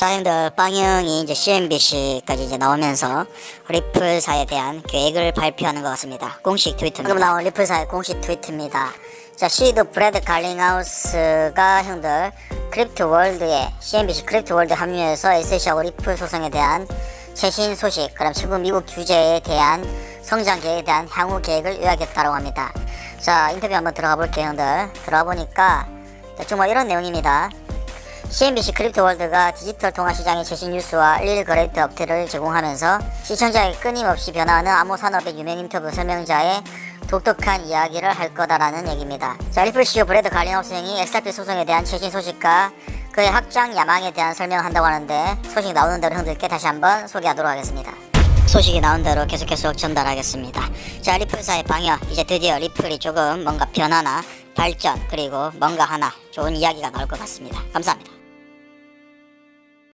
자, 형들 빵형이 이제 CNBC까지 이제 나오면서 리플사에 대한 계획을 발표하는 것 같습니다. 공식 트위터입니다. 지금 나온 리플사의 공식 트위터입니다. 자, 시드 브래드 갈링하우스가 형들 크립토 월드에 CNBC 크립토 월드 합류해서 SEC하고 리플 소송에 대한 최신 소식, 그럼 최고 미국 규제에 대한 성장 계획에 대한 향후 계획을 요약했다고 합니다. 자, 인터뷰 한번 들어가 볼게요, 형들. 들어가 보니까 뭐 이런 내용입니다. CNBC 크립토 월드가 디지털 통화 시장의 최신 뉴스와 일일 거래대 업체를 제공하면서 시청자에게 끊임없이 변화하는 암호 산업의 유명 인터뷰 설명자의 독특한 이야기를 할 거다라는 얘기입니다. 자, 리플 CEO 브래드 갈링하우스행이 XRP 소송에 대한 최신 소식과 그의 확장 야망에 대한 설명을 한다고 하는데 소식 나오는 대로 형들께 다시 한번 소개하도록 하겠습니다. 소식이 나온 대로 계속 계속 전달하겠습니다. 자, 리플사의 방역 이제 드디어 리플이 조금 뭔가 변화나 발전 그리고 뭔가 하나 좋은 이야기가 나올 것 같습니다. 감사합니다.